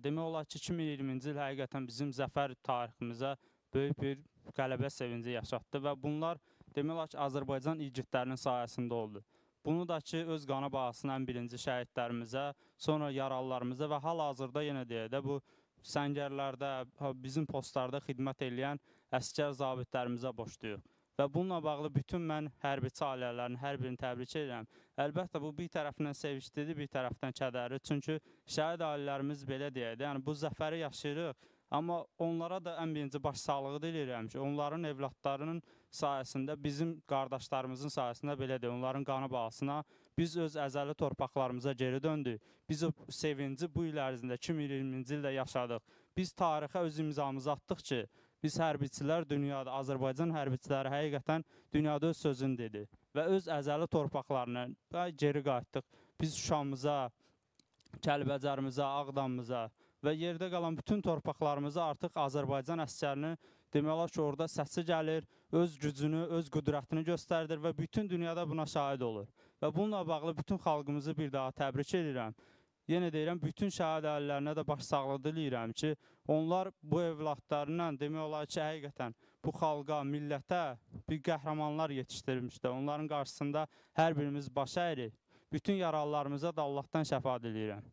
Demək olar ki, 2020-ci il həqiqətən bizim zəfər tariximizə böyük bir qələbə sevinci yaşatdı və bunlar demək olar ki, Azərbaycan igidlərinin sayəsində oldu. Bunu da ki, öz qanı bahasına ən birinci şəhidlərimizə, sonra yaralılarımıza və hal-hazırda yenə deyək də bu səngərlərdə, bizim postlarda xidmət edən əskər zabitlərimizə borcluyuq. Və bununla bağlı bütün mən hərbiçi ailələrin hər birini təbrik edirəm. Əlbəttə bu bir tərəfindən sevinclidir, bir tərəfdən kədərli. Çünki şəhid ailələrimiz belə deyək də, yəni bu zəfəri yaşayırıq. Amma onlara da ən birinci başsağlığı diləyirəm ki, onların evladlarının sayəsində bizim qardaşlarımızın sayəsində belə deyək, onların qanı bahasına biz öz əzəli torpaqlarımıza geri döndük. Biz o sevinci bu il ərzində 2020-ci ildə yaşadıq. Biz tarixə öz imzamızı atdıq ki, biz hərbiçilər dünyada, Azərbaycan hərbiçiləri həqiqətən dünyada öz sözünü dedi və öz əzəli torpaqlarına geri qayıtdıq. Biz Şuşamıza, Kəlbəcərimizə, Ağdamımıza və yerdə qalan bütün torpaqlarımıza artıq Azərbaycan əsgərinin demək olar ki, orada səsi gəlir, öz gücünü, öz qüdrətini göstərdir və bütün dünyada buna şahid olur. Və bununla bağlı bütün xalqımızı bir daha təbrik edirəm. Yenə deyirəm, bütün şəhid ailələrinə də başsağlığı diləyirəm ki, onlar bu evladlarından demək olar ki, həqiqətən bu xalqa, millətə bir qəhrəmanlar yetişdirmişdir. Onların qarşısında hər birimiz baş əyirik. Bütün yaralılarımıza da Allahdan şəfa diləyirəm.